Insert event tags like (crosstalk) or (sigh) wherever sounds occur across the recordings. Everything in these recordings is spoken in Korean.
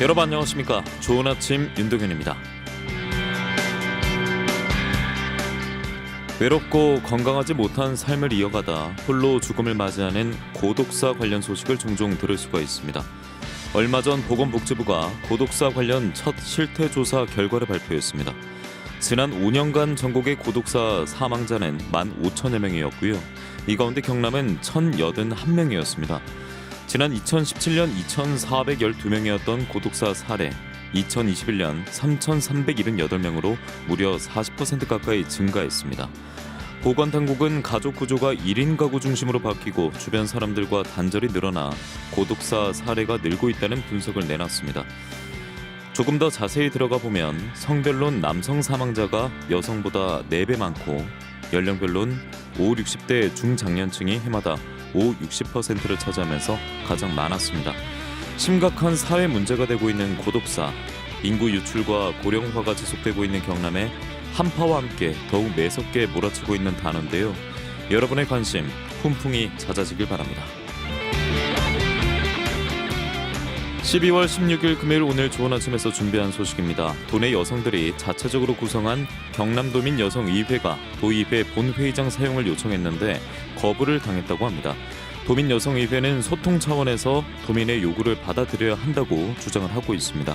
여러분 안녕하십니까? 좋은 아침 윤동현입니다. 외롭고 건강하지 못한 삶을 이어가다 홀로 죽음을 맞이하는 고독사 관련 소식을 종종 들을 수가 있습니다. 얼마 전 보건복지부가 고독사 관련 첫 실태조사 결과를 발표했습니다. 지난 5년간 전국의 고독사 사망자는 15,000여 명이었고요. 이 가운데 경남은 1,081명이었습니다 지난 2017년 2,412명이었던 고독사 사례 2021년 3,378명으로 무려 40% 가까이 증가했습니다. 보건 당국은 가족 구조가 1인 가구 중심으로 바뀌고 주변 사람들과 단절이 늘어나 고독사 사례가 늘고 있다는 분석을 내놨습니다. 조금 더 자세히 들어가 보면 성별론 남성 사망자가 여성보다 4배 많고 연령별론 5, 60대 중장년층이 해마다 5, 60%를 차지하면서 가장 많았습니다. 심각한 사회 문제가 되고 있는 고독사, 인구 유출과 고령화가 지속되고 있는 경남에 한파와 함께 더욱 매섭게 몰아치고 있는 단어인데요. 여러분의 관심 훈풍이 잦아지길 바랍니다. 12월 16일 금요일 오늘 좋은 아침에서 준비한 소식입니다. 도내 여성들이 자체적으로 구성한 경남도민 여성의회가 도의회 본회의장 사용을 요청했는데 거부를 당했다고 합니다. 도민 여성의회는 소통 차원에서 도민의 요구를 받아들여야 한다고 주장을 하고 있습니다.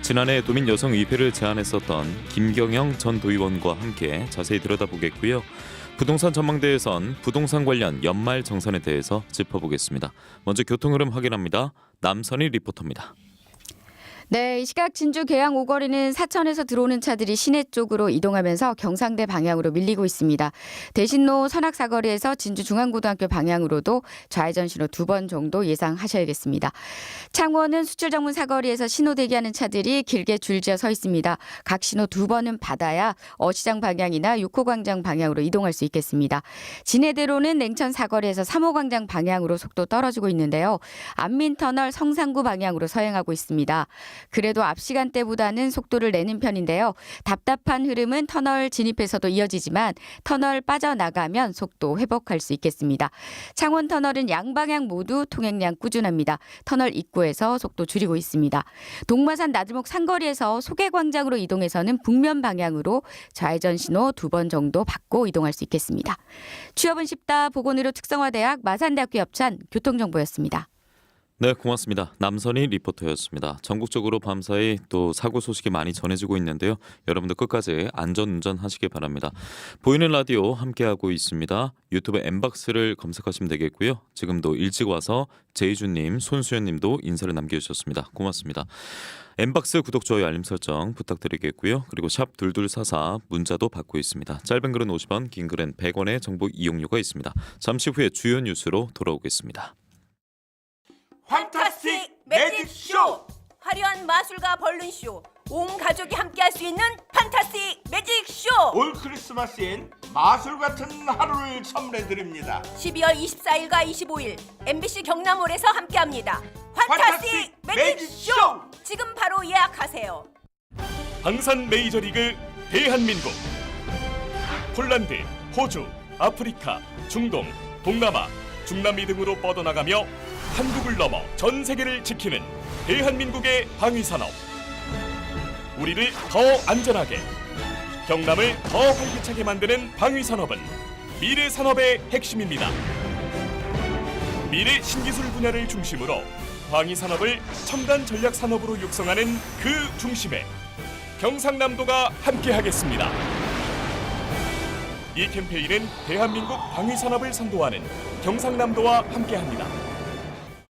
지난해 도민 여성의회를 제안했었던 김경영 전 도의원과 함께 자세히 들여다보겠고요. 부동산 전망대에선 부동산 관련 연말 정산에 대해서 짚어보겠습니다. 먼저 교통 흐름 확인합니다. 남선희 리포터입니다. 네, 이 시각 진주 계양 오거리는 사천에서 들어오는 차들이 시내 쪽으로 이동하면서 경상대 방향으로 밀리고 있습니다. 대신로 선악사거리에서 진주 중앙고등학교 방향으로도 좌회전 신호 두 번 정도 예상하셔야겠습니다. 창원은 수출정문 사거리에서 신호 대기하는 차들이 길게 줄지어 서 있습니다. 각 신호 두 번은 받아야 어시장 방향이나 육호광장 방향으로 이동할 수 있겠습니다. 진해대로는 냉천 사거리에서 3호광장 방향으로 속도 떨어지고 있는데요. 안민터널 성산구 방향으로 서행하고 있습니다. 그래도 앞 시간대보다는 속도를 내는 편인데요. 답답한 흐름은 터널 진입에서도 이어지지만 터널 빠져나가면 속도 회복할 수 있겠습니다. 창원 터널은 양방향 모두 통행량 꾸준합니다. 터널 입구에서 속도 줄이고 있습니다. 동마산 나들목 상거리에서 소계광장으로 이동해서는 북면 방향으로 좌회전 신호 두 번 정도 받고 이동할 수 있겠습니다. 취업은 쉽다 보건의료 특성화대학 마산대학교 협찬 교통정보였습니다. 네, 고맙습니다. 남선희 리포터였습니다. 전국적으로 밤사이 또 사고 소식이 많이 전해지고 있는데요. 여러분들 끝까지 안전 운전하시기 바랍니다. 보이는 라디오 함께하고 있습니다. 유튜브 엠박스를 검색하시면 되겠고요. 지금도 일찍 와서 제이준님, 손수연님도 인사를 남겨주셨습니다. 고맙습니다. 엠박스 구독, 좋아요, 알림 설정 부탁드리겠고요. 그리고 샵 둘둘사사 문자도 받고 있습니다. 짧은 글은 50원, 긴 글은 100원의 정보 이용료가 있습니다. 잠시 후에 주요 뉴스로 돌아오겠습니다. 판타스틱 매직 쇼! 화려한 마술과 벌룬 쇼, 온 가족이 함께할 수 있는 판타스틱 매직 쇼! 올 크리스마스엔 마술 같은 하루를 선물해 드립니다. 12월 24일과 25일 MBC 경남홀에서 함께합니다. 판타스틱 매직 쇼! 지금 바로 예약하세요. 방산 메이저리그 대한민국 폴란드, 호주, 아프리카, 중동, 동남아, 중남미 등으로 뻗어나가며 한국을 넘어 전 세계를 지키는 대한민국의 방위산업 우리를 더 안전하게 경남을 더 활기차게 만드는 방위산업은 미래 산업의 핵심입니다. 미래 신기술 분야를 중심으로 방위 산업을 첨단 전략 산업으로 육성하는 그 중심에 경상남도가 함께하겠습니다. 이 캠페인은 대한민국 방위 산업을 선도하는 경상남도와 함께합니다.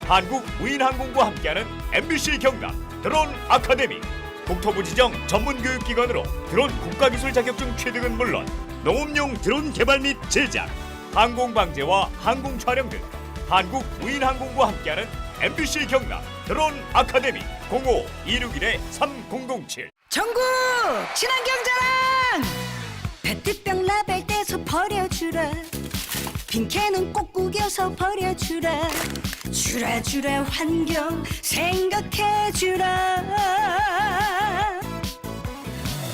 한국 무인항공과 함께하는 MBC 경남 드론 아카데미 국토부 지정 전문 교육기관으로 드론 국가기술 자격증 취득은 물론 농업용 드론 개발 및 제작, 항공 방제와 항공 촬영 등 한국 무인항공과 함께하는 MBC 경남 드론 아카데미 05 261 3007 전국 친환경 자랑 페트병 라벨 빈 캔은 꼭 구겨서 버려주라. 주라 주라 환경 생각해주라.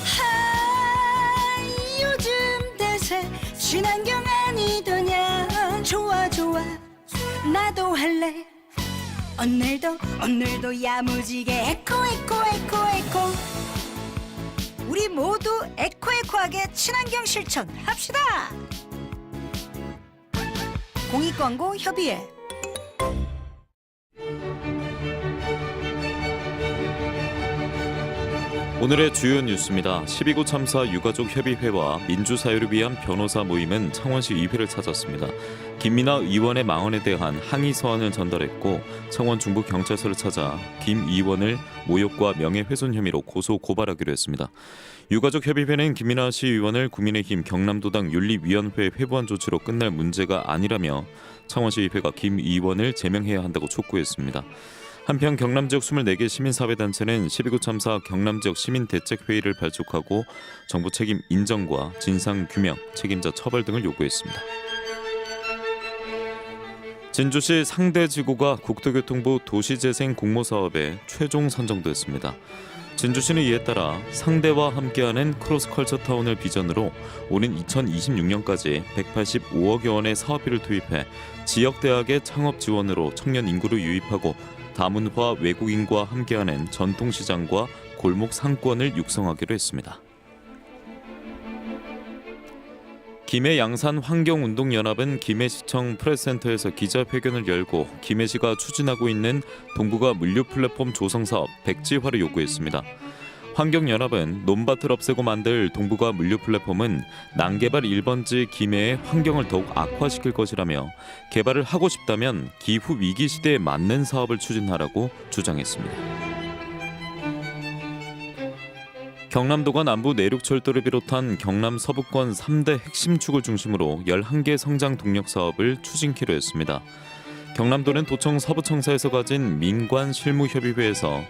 하 요즘 대세 친환경 아니더냐. 좋아 좋아. 나도 할래. 오늘도 오늘도 야무지게 에코 에코 에코 에코. 우리 모두 에코 에코하게 친환경 실천 합시다 공익광고 협의회 오늘의 주요 뉴스입니다. 12구 참사 유가족 협의회와 민주사회를 위한 변호사 모임은 창원시 의회를 찾았습니다. 김민아 의원의 망언에 대한 항의 서한을 전달했고 창원 중부 경찰서를 찾아 김 의원을 모욕과 명예훼손 혐의로 고소 고발하기로 했습니다. 유가족 협의회는 김민아 시 의원을 국민의힘 경남도당 윤리위원회 회부한 조치로 끝날 문제가 아니라며 창원시 의회가 김 의원을 제명해야 한다고 촉구했습니다. 한편 경남 지역 24개 시민사회단체는 12구 참사 경남 지역 시민대책회의를 발족하고 정부 책임 인정과 진상 규명, 책임자 처벌 등을 요구했습니다. 진주시 상대지구가 국토교통부 도시재생 공모사업에 최종 선정됐습니다. 진주 시는 이에 따라 상대와 함께하는 크로스컬처 타운을 비전으로 오는 2026년까지 185억여 원의 사업비를 투입해 지역 대학의 창업 지원으로 청년 인구를 유입하고 다문화 외국인과 함께하는 전통시장과 골목 상권을 육성하기로 했습니다. 김해 양산 환경운동연합은 김해시청 프레스센터에서 기자회견을 열고 김해시가 추진하고 있는 동부가 물류 플랫폼 조성 사업 백지화를 요구했습니다. 환경연합은 논밭을 없애고 만들 동부가 물류 플랫폼은 난개발 1번지 김해의 환경을 더욱 악화시킬 것이라며 개발을 하고 싶다면 기후 위기 시대에 맞는 사업을 추진하라고 주장했습니다. 경남도가 남부 내륙철도를 비롯한 경남 서부권 3대 핵심 축을 중심으로 11개 성장 동력 사업을 추진키로 했습니다. 경남도는 도청 서부청사에서 가진 민관 실무협의회에서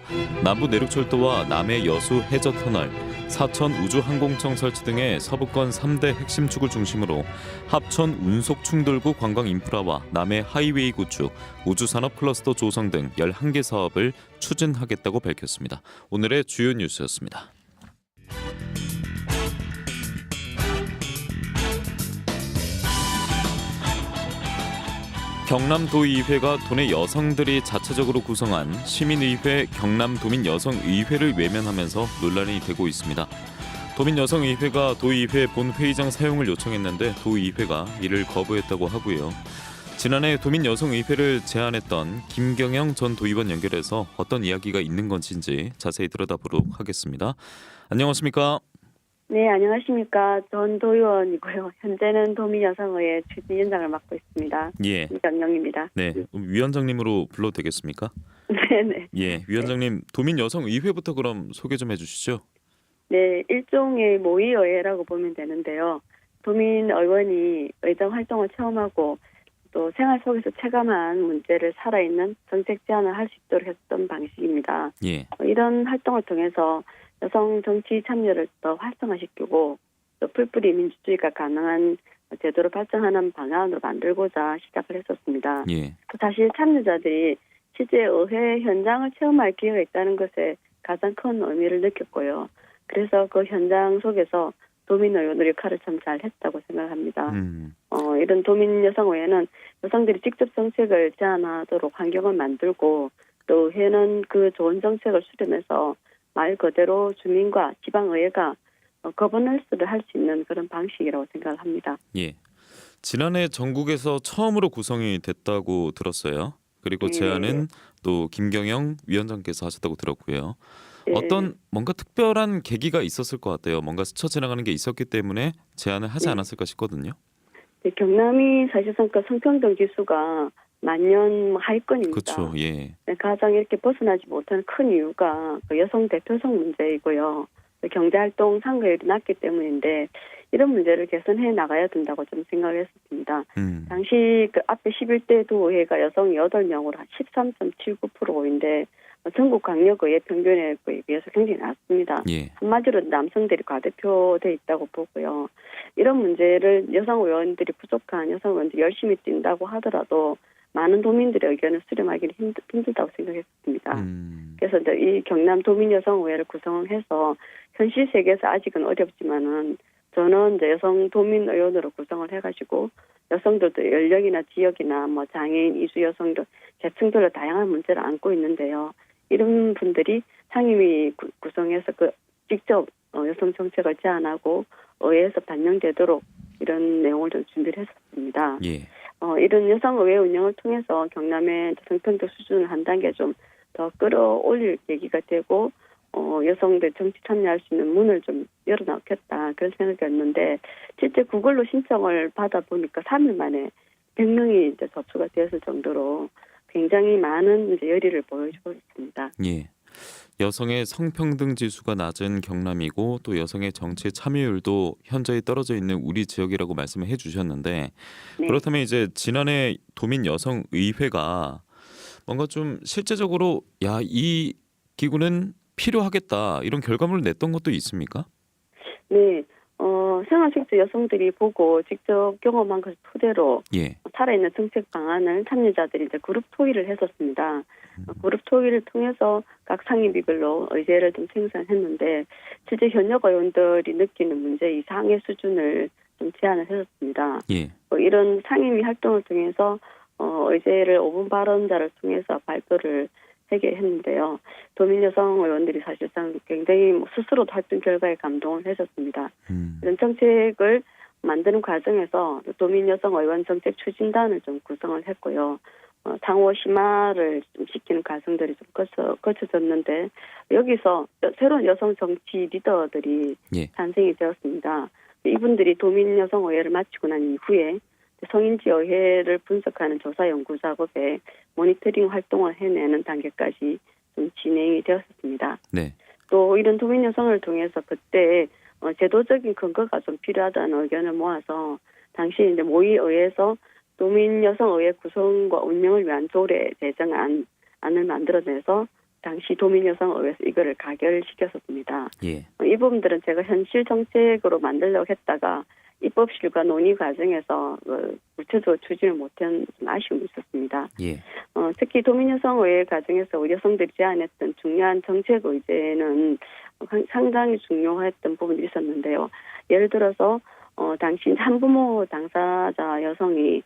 남부 내륙철도와 남해 여수 해저 터널, 사천 우주항공청 설치 등의 서부권 3대 핵심 축을 중심으로 합천 운송충돌구 관광 인프라와 남해 하이웨이 구축, 우주산업 클러스터 조성 등 11개 사업을 추진하겠다고 밝혔습니다. 오늘의 주요 뉴스였습니다. 경남도의회가 도내 여성들이 자체적으로 구성한 시민의회 경남도민 여성의회를 외면하면서 논란이 되고 있습니다. 도민 여성의회가 도의회 본회의장 사용을 요청했는데 도의회가 이를 거부했다고 하고요. 지난해 도민 여성의회를 제안했던 김경영 전 도의원 연결해서 어떤 이야기가 있는 건지 자세히 들여다보도록 하겠습니다. 안녕하십니까? 네, 안녕하십니까. 전 도의원이고요. 현재는 도민여성의회 추진위원장을 맡고 있습니다. 예. 김경영입니다. 네. 위원장님으로 불러도 되겠습니까? 네네. (laughs) 예. 위원장님 도민 여성의회부터 그럼 소개 좀 해주시죠. 네, 일종의 모의의회라고 보면 되는데요. 도민 의원이 의정 활동을 체험하고 또 생활 속에서 체감한 문제를 살아있는 정책 제안을 할 수 있도록 했던 방식입니다. 예. 이런 활동을 통해서 여성 정치 참여를 더 활성화시키고 또 풀뿌리 민주주의가 가능한 제도를 발전하는 방안으로 만들고자 시작을 했었습니다. 예. 또 사실 참여자들이 실제 의회 현장을 체험할 기회가 있다는 것에 가장 큰 의미를 느꼈고요. 그래서 그 현장 속에서 도민 의원의 역할을 참 잘 했다고 생각합니다. 음. 어, 이런 도민 여성의회는 여성들이 직접 정책을 제안하도록 환경을 만들고 또 의회는 그 좋은 정책을 수렴해서 말 그대로 주민과 지방의회가 어, 거버넌스를 할 수 있는 그런 방식이라고 생각합니다. 예. 지난해 전국에서 처음으로 구성이 됐다고 들었어요. 그리고 네. 제안은 또 김경영 위원장께서 하셨다고 들었고요. 네. 어떤 뭔가 특별한 계기가 있었을 것 같아요. 뭔가 스쳐 지나가는 게 있었기 때문에 제안을 하지 네. 않았을까 싶거든요. 네, 경남이 사실상 그 성평등 지수가 만년 하위권입니다. 그렇죠. 예. 네, 가장 이렇게 벗어나지 못하는 큰 이유가 그 여성 대표성 문제이고요. 그 경제활동 상가율이 낮기 때문인데 이런 문제를 개선해 나가야 된다고 좀 생각을 했었습니다. 음. 당시 그 앞에 11대 도의회가 여성 8명으로 한 13.79%인데 전국 강력의회 평균에 비해서 굉장히 낮습니다. 예. 한마디로 남성들이 과대표돼 있다고 보고요. 이런 문제를 여성 의원들이 부족한 여성 의원들이 열심히 뛴다고 하더라도 많은 도민들의 의견을 수렴하기는 힘들, 힘들다고 생각했습니다. 음. 그래서 이제 이 경남 도민 여성 의회를 구성해서 현실 세계에서 아직은 어렵지만은 저는 이제 여성 도민 의원으로 구성을 해가지고 여성들도 연령이나 지역이나 뭐 장애인, 이주 여성들 계층별로 다양한 문제를 안고 있는데요. 이런 분들이 상임위 구- 구성해서 그 직접 어, 여성 정책을 제안하고 의회에서 반영되도록 이런 내용을 좀 준비를 했었습니다. 예. 어, 이런 여성의회 운영을 통해서 경남의 성평등 수준을 한 단계 좀 더 끌어올릴 계기가 되고 어, 여성들 정치 참여할 수 있는 문을 좀 열어놓겠다 그런 생각이었는데 실제 구글로 신청을 받아 보니까 3일 만에 100명이 이제 접수가 되었을 정도로 굉장히 많은 이제 열의를 보여주고 있습니다. 예. 여성의 성평등 지수가 낮은 경남이고 또 여성의 정치 참여율도 현저히 떨어져 있는 우리 지역이라고 말씀을 해주셨는데 네. 그렇다면 이제 지난해 도민 여성 의회가 뭔가 좀 실제적으로 야 이 기구는 필요하겠다 이런 결과물을 냈던 것도 있습니까? 네, 어, 생활식도 여성들이 보고 직접 경험한 것을 토대로 예. 살아있는 정책 방안을 참여자들이 이제 그룹 토의를 했었습니다. 어, 그룹 토의를 통해서 각 상임위별로 의제를 좀 생산했는데 실제 현역 의원들이 느끼는 문제 이상의 수준을 좀 제안을 했었습니다. 예. 어, 이런 상임위 활동을 통해서 어, 의제를 5분 발언자를 통해서 발표를 하게 했는데요. 도민 여성 의원들이 사실상 굉장히 뭐 스스로도 활동 결과에 감동을 했었습니다. 음. 이런 정책을 만드는 과정에서 도민 여성 의원 정책 추진단을 좀 구성을 했고요. 어, 상호 심화를 좀 시키는 과정들이 좀 거쳐, 거쳐졌는데 여기서 여- 새로운 여성 정치 리더들이 예. 탄생이 되었습니다. 이분들이 도민 여성 의회를 마치고 난 이후에 성인지 의회를 분석하는 조사 연구 작업에 모니터링 활동을 해내는 단계까지 좀 진행이 되었습니다. 네. 또 이런 도민 여성을 통해서 그때 어, 제도적인 근거가 좀 필요하다는 의견을 모아서 당시 이제 모의의회에서 도민 여성 의회 구성과 운영을 위한 조례 제정안 안을 만들어내서 당시 도민 여성 의회에서 이거를 가결시켰었습니다. 예. 어, 이 부분들은 제가 현실 정책으로 만들려고 했다가 입법실과 논의 과정에서 어, 구체적으로 추진을 못한 좀 아쉬움이 있었습니다. 예. 어, 특히 도민여성의회 과정에서 우리 여성들이 제안했던 중요한 정책 의제는 상- 상당히 중요했던 부분이 있었는데요. 예를 들어서 어, 당시 한부모 당사자 여성이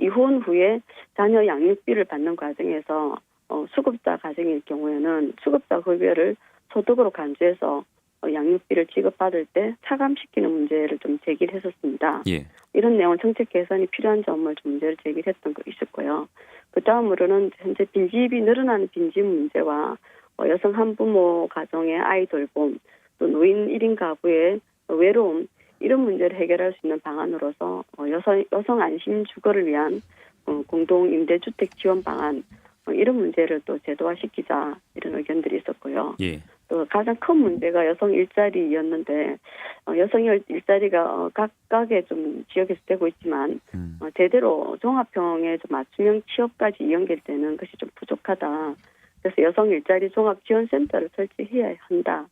이혼 후에 자녀 양육비를 받는 과정에서 어, 수급자 가정일 경우에는 수급자 급여를 소득으로 간주해서 어, 양육비를 지급받을 때 차감시키는 문제를 좀 제기를 했었습니다. 예. 이런 내용 정책 개선이 필요한 점을 좀 문제를 제기했던 거 있었고요. 그 다음으로는 현재 빈집이 늘어나는 빈집 문제와 어, 여성 한부모 가정의 아이 돌봄, 또 노인 1인 가구의 외로움 이런 문제를 해결할 수 있는 방안으로서 어, 여성 여성 안심 주거를 위한 어, 공동 임대주택 지원 방안 어, 이런 문제를 또 제도화시키자 이런 의견들이 있었고요. 예. 또 가장 큰 문제가 여성 일자리였는데 어, 여성 일- 일자리가 어, 각각의 좀 지역에서 되고 있지만 음. 어, 제대로 종합형의 좀 맞춤형 취업까지 연결되는 것이 좀 부족하다. 그래서 여성 일자리 종합 지원센터를 설치해야 한다.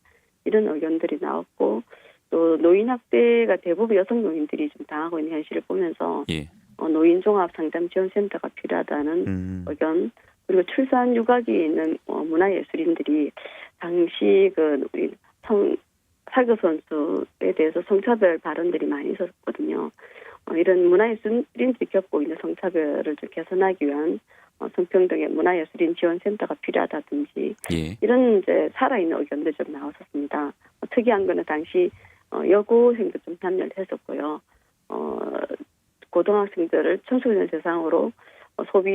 이런 의견들이 나왔고 또 노인 학대가 대부분 여성 노인들이 좀 당하고 있는 현실을 보면서 예. 어, 노인 종합 상담 지원센터가 필요하다는 음. 의견 그리고 출산 유각이 있는 어, 문화예술인들이 당시 그 우리 성 사교 선수에 대해서 성차별 발언들이 많이 있었거든요. 어, 이런 문화예술인들이 겪고 있는 성차별을 좀 개선하기 위한 어, 성평등의 문화예술인 지원센터가 필요하다든지 예. 이런 이제 살아있는 의견들이 좀 나왔었습니다. 어, 특이한 거는 당시 어, 여고생도 좀 참여를 했었고요. 어, 고등학생들을 청소년 대상으로 어, 소비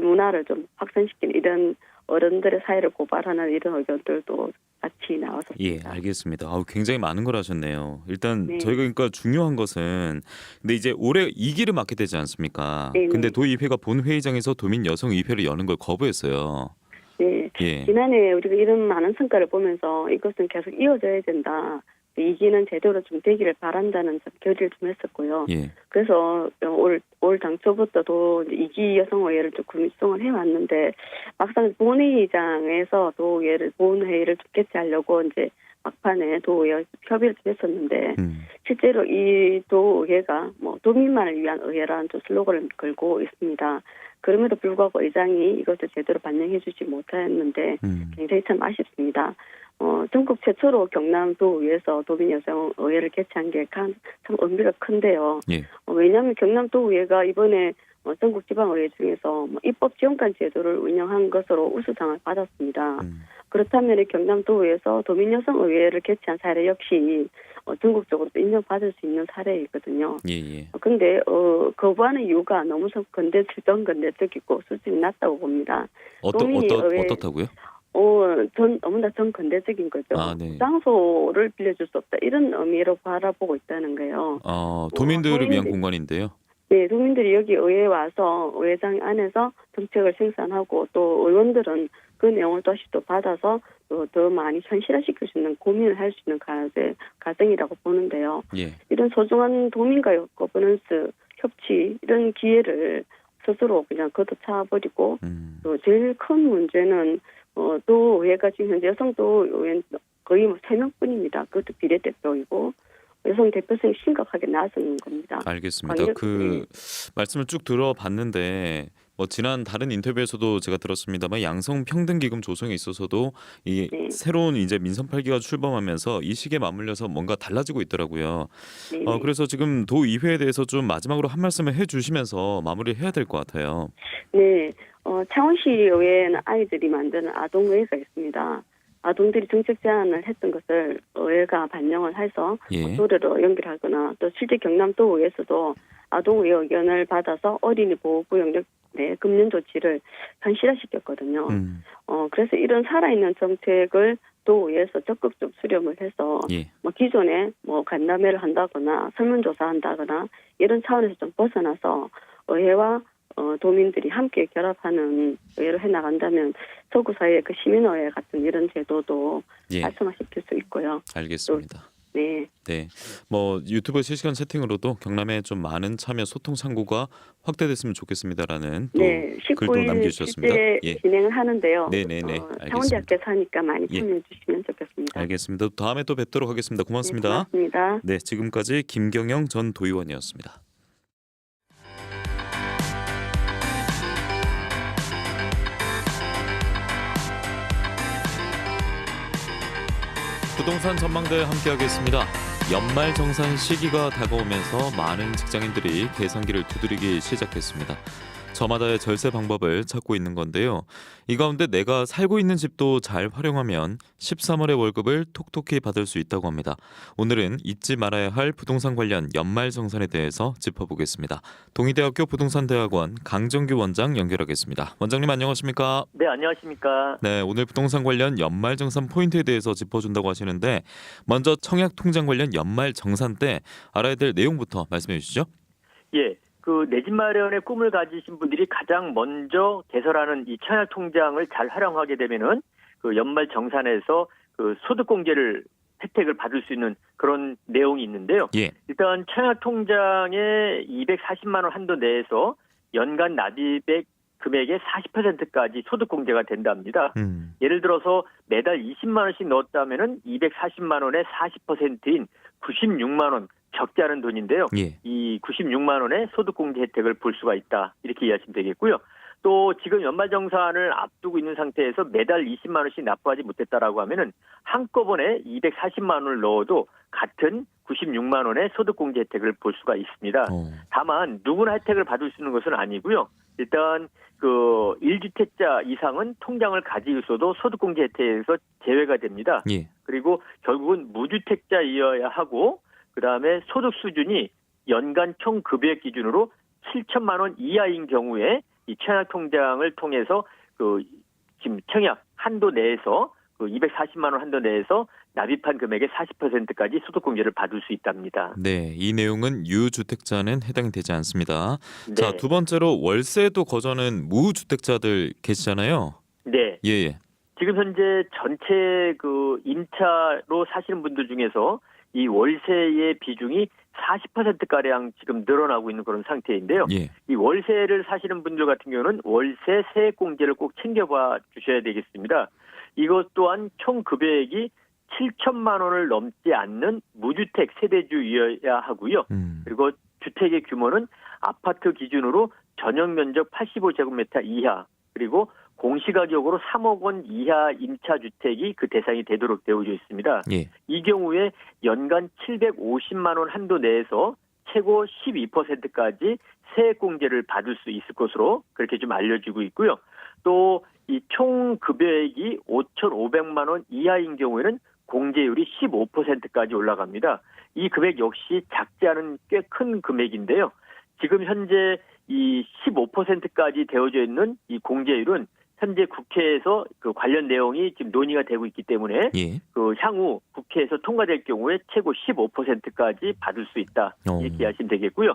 문화를 좀 확산시키는 이런 어른들의 사회를 고발하는 이런 의견들도 같이 나왔었습니다. 예, 알겠습니다. 아우, 굉장히 많은 걸 하셨네요. 일단 네. 저희가 그러니까 중요한 것은 근데 이제 올해 2기를 맡게 되지 않습니까? 네, 근데 네. 도의회가 본 회의장에서 도민 여성 의회를 여는 걸 거부했어요. 네. 예. 지난해 우리가 이런 많은 성과를 보면서 이것은 계속 이어져야 된다. 이기는 제대로 좀 되기를 바란다는 좀 결의를 좀 했었고요. 예. 그래서 올, 올 당초부터도 이기 여성의회를 좀 구성을 해왔는데 막상 본회의장에서 도의회를 본회의를 좀 개최하려고 이제 막판에 도의회 협의를 좀 했었는데 음. 실제로 이 도의회가 뭐 도민만을 위한 의회라는 좀 슬로건을 걸고 있습니다. 그럼에도 불구하고 의장이 이것을 제대로 반영해주지 못했는데 음. 굉장히 참 아쉽습니다. 어, 전국 최초로 경남도의회에서 도민 여성 의회를 개최한 게 참 의미가 큰데요. 예. 어, 왜냐하면 경남도의회가 이번에 어, 전국 지방의회 중에서 뭐 입법 지원관 제도를 운영한 것으로 우수상을 받았습니다. 음. 그렇다면 이 경남도의회에서 도민 여성 의회를 개최한 사례 역시 어, 전국적으로 또 인정받을 수 있는 사례이거든요. 예, 예. 어, 근데 어, 거부하는 이유가 너무 좀 건대 전건대적이고 수준이 낮다고 봅니다. 어떠 어떠 왜- 어떻다고요? 어, 전 너무나 전건대적인 거죠. 아, 네. 장소를 빌려줄 수 없다 이런 의미로 바라보고 있다는 거예요. 어, 도민들을 위한 도민들- 공간인데요. 네, 도민들이 여기 의회에 와서 의회장 안에서 정책을 생산하고 또 의원들은 그 내용을 다시 또 받아서 또 더 많이 현실화시킬 수 있는 고민을 할 수 있는 가제, 과정이라고 보는데요. 예. 이런 소중한 도민과의 거버넌스, 협치 이런 기회를 스스로 그냥 걷어차버리고 음. 또 제일 큰 문제는 어, 또 의회가 지금 현재 여성도 의원 거의 뭐세 명뿐입니다. 그것도 비례대표이고 여성 대표성이 심각하게 낮은 겁니다. 알겠습니다. 관력- 그 말씀을 쭉 들어봤는데 뭐 지난 다른 인터뷰에서도 제가 들었습니다만 양성 평등 기금 조성에 있어서도 이 네. 새로운 이제 민선 8기가 출범하면서 이 시기에 맞물려서 뭔가 달라지고 있더라고요. 네, 어 네. 그래서 지금 도의회에 대해서 좀 마지막으로 한 말씀을 해 주시면서 마무리해야 될 것 같아요. 네, 어, 창원시 의회에는 아이들이 만드는 아동의회가 있습니다. 아동들이 정책 제안을 했던 것을 의회가 반영을 해서 예. 노래로 연결하거나 또 실제 경남도의회에서도 아동의 의견을 받아서 어린이 보호구 영역 내 금년 조치를 현실화시켰거든요. 음. 어, 그래서 이런 살아있는 정책을 도의회에서 적극 적 수렴을 해서 예. 뭐 기존에 뭐 간담회를 한다거나 설문조사한다거나 이런 차원에서 좀 벗어나서 의회와 어, 도민들이 함께 결합하는 의회를 해나간다면 서구 사회의 그 시민의회 같은 이런 제도도 예. 활성화시킬 수 있고요. 알겠습니다. 네, 네. 뭐 유튜브 실시간 채팅으로도 경남에 좀 많은 참여 소통 창구가 확대됐으면 좋겠습니다라는 또 네, 글도 19일 남겨주셨습니다. 예. 진행을 하는데요. 네네네, 어, 알겠습니다. 창원대학교에서 하니까 많이 예. 참여해 주시면 좋겠습니다. 알겠습니다. 다음에 또 뵙도록 하겠습니다. 네, 고맙습니다. 고맙습니다. 네, 지금까지 김경영 전 도의원이었습니다. 부동산 전망대 함께하겠습니다. 연말 정산 시기가 다가오면서 많은 직장인들이 계산기를 두드리기 시작했습니다. 저마다의 절세 방법을 찾고 있는 건데요. 이 가운데 내가 살고 있는 집도 잘 활용하면 13월의 월급을 톡톡히 받을 수 있다고 합니다. 오늘은 잊지 말아야 할 부동산 관련 연말 정산에 대해서 짚어보겠습니다. 동의대학교 부동산대학원 강정규 원장 연결하겠습니다. 원장님 안녕하십니까? 네, 안녕하십니까. 네, 오늘 부동산 관련 연말 정산 포인트에 대해서 짚어준다고 하시는데 먼저 청약 통장 관련 연말 정산 때 알아야 될 내용부터 말씀해 주시죠. 예. 그 내 집 마련의 꿈을 가지신 분들이 가장 먼저 개설하는 이 청약 통장을 잘 활용하게 되면은 그 연말 정산에서 그 소득 공제를 혜택을 받을 수 있는 그런 내용이 있는데요. 예. 일단 청약 통장에 240만 원 한도 내에서 연간 납입액 금액의 40%까지 소득 공제가 된답니다. 음. 예를 들어서 매달 20만 원씩 넣었다면은 240만 원의 40%인 96만 원 적지 않은 돈인데요. 예. 이 96만 원의 소득공제 혜택을 볼 수가 있다. 이렇게 이해하시면 되겠고요. 또 지금 연말정산을 앞두고 있는 상태에서 매달 20만 원씩 납부하지 못했다라고 하면은 한꺼번에 240만 원을 넣어도 같은 96만 원의 소득공제 혜택을 볼 수가 있습니다. 어. 다만 누구나 혜택을 받을 수 있는 것은 아니고요. 일단 그 1주택자 이상은 통장을 가지고 있어도 소득공제 혜택에서 제외가 됩니다. 예. 그리고 결국은 무주택자이어야 하고 그다음에 소득 수준이 연간 총 급여액 기준으로 7천만 원 이하인 경우에 이 청약 통장을 통해서 그 지금 청약 한도 내에서 그 240만 원 한도 내에서 납입한 금액의 40%까지 소득 공제를 받을 수 있답니다. 네, 이 내용은 유주택자는 해당이 되지 않습니다. 네. 자, 두 번째로 월세도 거저는 무주택자들 계시잖아요. 네. 예, 예. 지금 현재 전체 그 임차로 사시는 분들 중에서 이 월세의 비중이 40% 가량 지금 늘어나고 있는 그런 상태인데요. 예. 이 월세를 사시는 분들 같은 경우는 월세 세액 공제를 꼭 챙겨봐 주셔야 되겠습니다. 이것 또한 총 급여액이 7천만 원을 넘지 않는 무주택 세대주이어야 하고요. 음. 그리고 주택의 규모는 아파트 기준으로 전용 면적 85제곱미터 이하 그리고 공시가격으로 3억 원 이하 임차 주택이 그 대상이 되도록 되어져 있습니다. 예. 이 경우에 연간 750만 원 한도 내에서 최고 12%까지 세액 공제를 받을 수 있을 것으로 그렇게 좀 알려지고 있고요. 또 이 총 급여액이 5,500만 원 이하인 경우에는 공제율이 15%까지 올라갑니다. 이 금액 역시 작지 않은 꽤 큰 금액인데요. 지금 현재 이 15%까지 되어져 있는 이 공제율은 현재 국회에서 그 관련 내용이 지금 논의가 되고 있기 때문에 예. 그 향후 국회에서 통과될 경우에 최고 15%까지 받을 수 있다 어. 이렇게 이해하시면 되겠고요.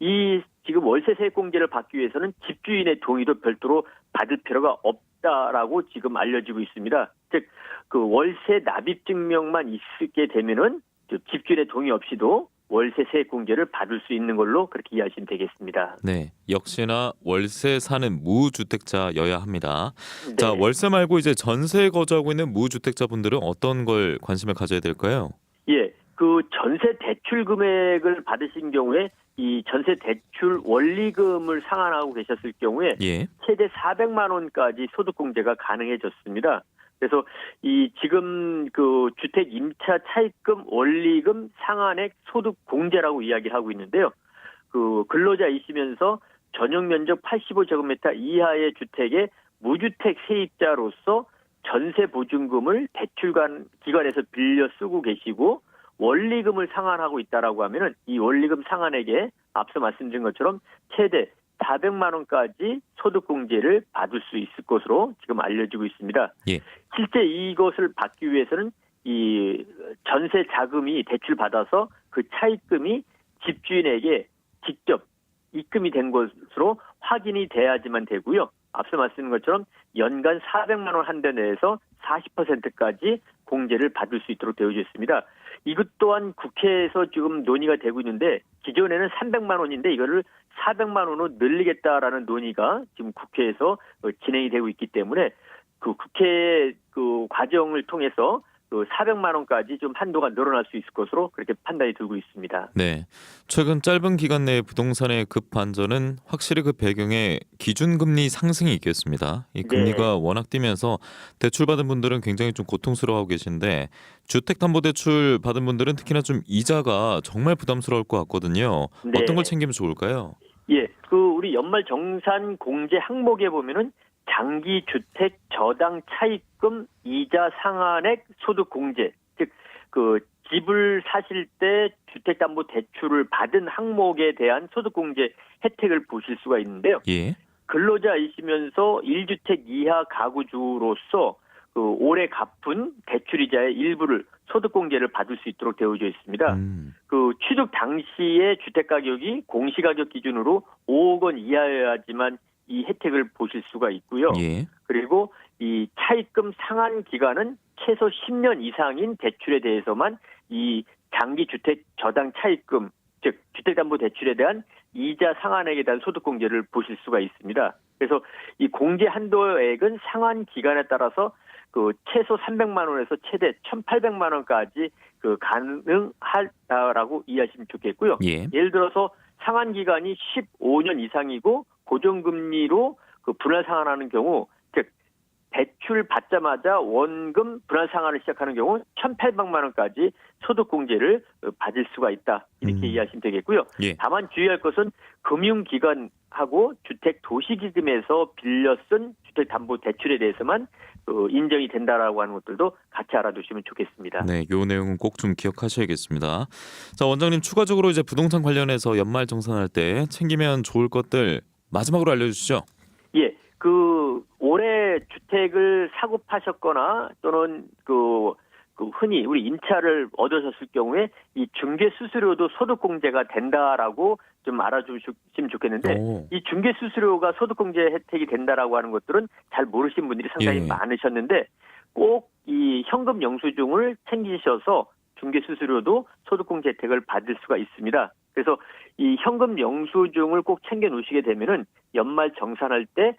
이 지금 월세 세액 공제를 받기 위해서는 집주인의 동의도 별도로 받을 필요가 없다라고 지금 알려지고 있습니다. 즉 그 월세 납입 증명만 있게 되면은 그 집주인의 동의 없이도 월세 세액 공제를 받을 수 있는 걸로 그렇게 이해하시면 되겠습니다. 네. 역시나 월세 사는 무주택자여야 합니다. 자, 네. 월세 말고 이제 전세 거주하고 있는 무주택자분들은 어떤 걸 관심을 가져야 될까요? 예, 그 전세 대출 금액을 받으신 경우에 이 전세 대출 원리금을 상환하고 계셨을 경우에 예. 최대 400만 원까지 소득 공제가 가능해졌습니다. 그래서 이 지금 그 주택 임차 차입금 원리금 상한액 소득 공제라고 이야기하고 있는데요. 그 근로자이시면서 전용 면적 85제곱미터 이하의 주택에 무주택 세입자로서 전세 보증금을 대출관 기관에서 빌려 쓰고 계시고 원리금을 상환하고 있다라고 하면은 이 원리금 상환액에 앞서 말씀드린 것처럼 최대 400만 원까지 소득 공제를 받을 수 있을 것으로 지금 알려지고 있습니다. 예. 실제 이것을 받기 위해서는 이 전세 자금이 대출 받아서 그 차입금이 집주인에게 직접 입금이 된 것으로 확인이 돼야지만 되고요. 앞서 말씀드린 것처럼 연간 400만 원 한 대 내에서 40%까지 공제를 받을 수 있도록 되어져 있습니다. 이것 또한 국회에서 지금 논의가 되고 있는데 기존에는 300만 원인데 이거를 400만 원으로 늘리겠다라는 논의가 지금 국회에서 어, 진행이 되고 있기 때문에 그 국회 그 과정을 통해서 그 400만 원까지 좀 한도가 늘어날 수 있을 것으로 그렇게 판단이 들고 있습니다. 네. 최근 짧은 기간 내에 부동산의 급 반전은 확실히 그 배경에 기준금리 상승이 있겠습니다. 이 금리가 워낙 뛰면서 대출 받은 분들은 굉장히 좀 고통스러워하고 계신데 주택담보대출 받은 분들은 특히나 좀 이자가 정말 부담스러울 것 같거든요. 네. 어떤 걸 챙기면 좋을까요? 예, 그 우리 연말 정산 공제 항목에 보면은 장기 주택 저당 차입금 이자 상한액 소득 공제 즉 그 집을 사실 때 주택담보 대출을 받은 항목에 대한 소득 공제 혜택을 보실 수가 있는데요. 예. 근로자이시면서 1주택 이하 가구주로서 그 올해 갚은 대출 이자의 일부를 소득 공제를 받을 수 있도록 되어져 있습니다. 음. 그 취득 당시의 주택 가격이 공시 가격 기준으로 5억 원 이하여야지만 이 혜택을 보실 수가 있고요. 예. 그리고 이 차입금 상한 기간은 최소 10년 이상인 대출에 대해서만 이 장기 주택 저당 차입금 즉 주택담보 대출에 대한 이자 상한액에 대한 소득 공제를 보실 수가 있습니다. 그래서 이 공제 한도액은 상한 기간에 따라서 그 최소 300만 원에서 최대 1,800만 원까지 그 가능하다라고 이해하시면 좋겠고요. 예. 예를 들어서 상한 기간이 15년 이상이고 고정금리로 그 분할 상환하는 경우 즉 대출 받자마자 원금 분할 상환을 시작하는 경우 1,800만 원까지 소득 공제를 어, 받을 수가 있다. 이렇게 음. 이해하시면 되겠고요. 예. 다만 주의할 것은 금융기관하고 주택 도시기금에서 빌려 쓴 주택담보 대출에 대해서만 어, 인정이 된다라고 하는 것들도 같이 알아두시면 좋겠습니다. 네, 요 내용은 꼭 좀 기억하셔야겠습니다. 자, 원장님 추가적으로 이제 부동산 관련해서 연말 정산할 때 챙기면 좋을 것들 마지막으로 알려주시죠. 예, 그 올해 주택을 사고 파셨거나 또는 그, 그 흔히 우리 임차를 얻으셨을 경우에 이 중개 수수료도 소득 공제가 된다라고 좀 알아주시면 좋겠는데 오. 이 중개 수수료가 소득 공제 혜택이 된다라고 하는 것들은 잘 모르신 분들이 상당히 예. 많으셨는데 꼭 이 현금 영수증을 챙기셔서 중개 수수료도 소득 공제 혜택을 받을 수가 있습니다. 그래서 이 현금 영수증을 꼭 챙겨 놓으시게 되면은 연말 정산할 때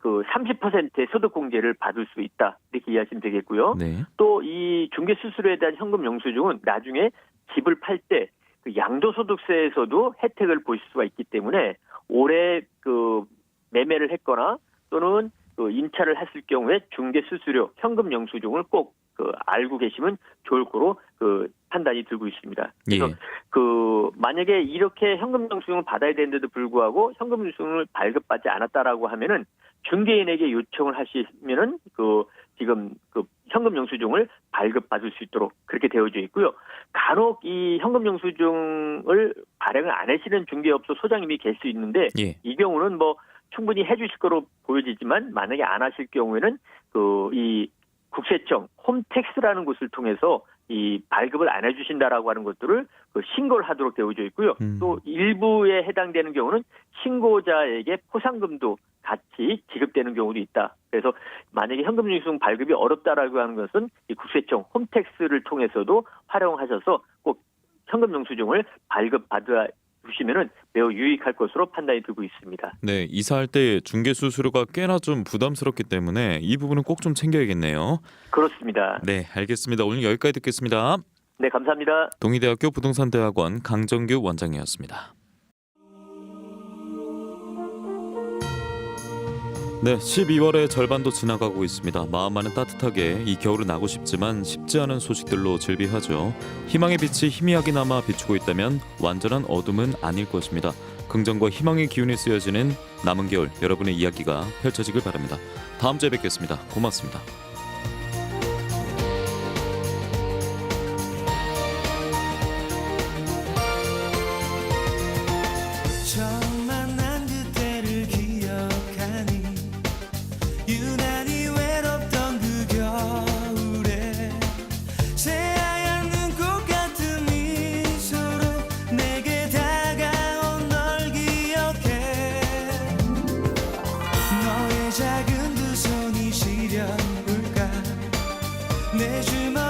그 30%의 소득 공제를 받을 수 있다. 이렇게 이해하시면 되겠고요. 네. 또이 중개 수수료에 대한 현금 영수증은 나중에 집을 팔때 그 양도소득세에서도 혜택을 보실 수가 있기 때문에 올해 그 매매를 했거나 또는 그 임차를 했을 경우에 중개 수수료, 현금 영수증을 꼭 그 알고 계시면 좋을 거로 그 판단이 들고 있습니다. 그래서 예. 그 만약에 이렇게 현금 영수증을 받아야 되는데도 불구하고 현금 영수증을 발급받지 않았다라고 하면은 중개인에게 요청을 하시면은 그 지금 그 현금 영수증을 발급받을 수 있도록 그렇게 되어져 있고요. 간혹 이 현금 영수증을 발행을 안 하시는 중개업소 소장님이 계실 수 있는데 예. 이 경우는 뭐 충분히 해주실 거로 보여지지만 만약에 안 하실 경우에는 그 이 국세청 홈택스라는 곳을 통해서 이 발급을 안 해주신다라고 하는 것들을 그 신고를 하도록 되어져 있고요. 음. 또 일부에 해당되는 경우는 신고자에게 포상금도 같이 지급되는 경우도 있다. 그래서 만약에 현금 영수증 발급이 어렵다라고 하는 것은 이 국세청 홈택스를 통해서도 활용하셔서 꼭 현금 영수증을 발급 받아 주시면은 매우 유익할 것으로 판단이 들고 있습니다. 네, 이사할 때 중개 수 수료가 꽤나 좀 부담스럽기 때문에 이 부분은 꼭 좀 챙겨야겠네요. 그렇습니다. 네, 알겠습니다. 오늘 여기까지 듣겠습니다. 네, 감사합니다. 동의대학교 부동산대학원 강정규 원장이었습니다. 네, 12월의 절반도 지나가고 있습니다. 마음만은 따뜻하게 이 겨울을 나고 싶지만 쉽지 않은 소식들로 질비하죠. 희망의 빛이 희미하게 남아 비추고 있다면 완전한 어둠은 아닐 것입니다. 긍정과 희망의 기운이 쓰여지는 남은 겨울 여러분의 이야기가 펼쳐지길 바랍니다. 다음 주에 뵙겠습니다. 고맙습니다.